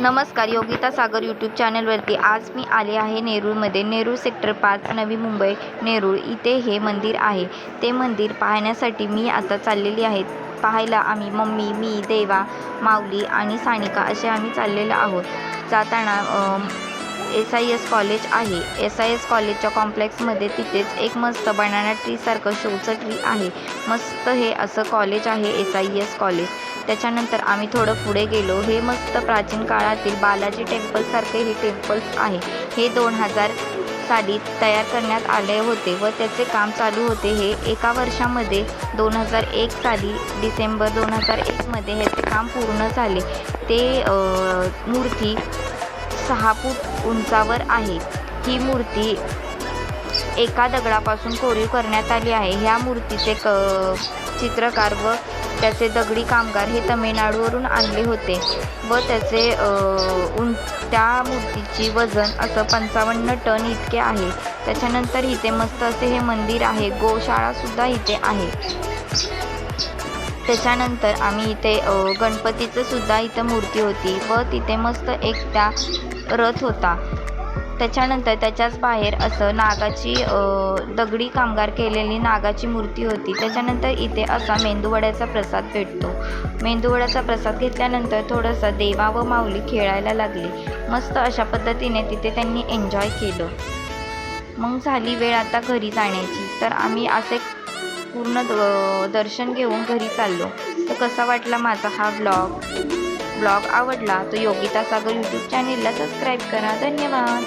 नमस्कार योगिता सागर यूट्यूब चॅनलवरती आज मी आले आहे नेरूळमध्ये. नेरूळ सेक्टर पाच नवी मुंबई नेरूळ. इथे हे मंदिर आहे. ते मंदिर पाहण्यासाठी मी आता चाललेली आहे. पाहायला आम्ही मम्मी मी देवा माऊली आणि सानिका असे आम्ही चाललेलो आहोत. जाताना एस आय एस कॉलेज आहे. एस आय एस कॉलेजच्या कॉम्प्लेक्समध्ये तिथेच एक मस्त बनाना ट्रीसारखं शोचं ट्री आहे. मस्त हे असं कॉलेज आहे एस आय एस कॉलेज त्याच्यानंतर आम्ही थोडं पुढे गेलो. हे मस्त प्राचीन काळातील बालाजी टेम्पलसारखे हे टेम्पल्स आहे. हे दोन हजार साली तयार करण्यात आले होते व त्याचे काम चालू होते. हे एका वर्षामध्ये दोन हजार एक साली डिसेंबर दोन हजार एकमध्ये ह्याचे काम पूर्ण झाले. ते मूर्ती सहा फूट उंचावर आहे. ही मूर्ती एका दगडापासून कोरीव करण्यात आली आहे. ह्या मूर्तीचे क चित्रकार व त्याचे दगडी कामगार हे तमिळनाडूवरून आणले होते व त्याचे उं त्या मूर्तीची वजन असं पंचावन्न टन इतके आहे. त्याच्यानंतर इथे मस्त असे हे मंदिर आहे. गोशाळासुद्धा इथे आहे. त्याच्यानंतर आम्ही इथे गणपतीचं सुद्धा इथं मूर्ती होती व तिथे मस्त एक त्या रथ होता. त्याच्यानंतर त्याच्याच बाहेर असं नागाची दगडी कामगार केलेली नागाची मूर्ती होती. त्याच्यानंतर इथे असा मेंदूवड्याचा प्रसाद भेटतो. मेंदूवड्याचा प्रसाद घेतल्यानंतर थोडंसं देवा व माऊली खेळायला लागली. मस्त अशा पद्धतीने तिथे त्यांनी एन्जॉय केलं. मग झाली वेळ आता घरी जाण्याची. तर आम्ही असे पूर्ण द दर्शन घेऊन घरी चाललो. तर कसा वाटला माझा हा ब्लॉग ब्लॉग आवडला? तर योगिता सागर यूट्यूब चॅनेलला सबस्क्राईब करा. धन्यवाद.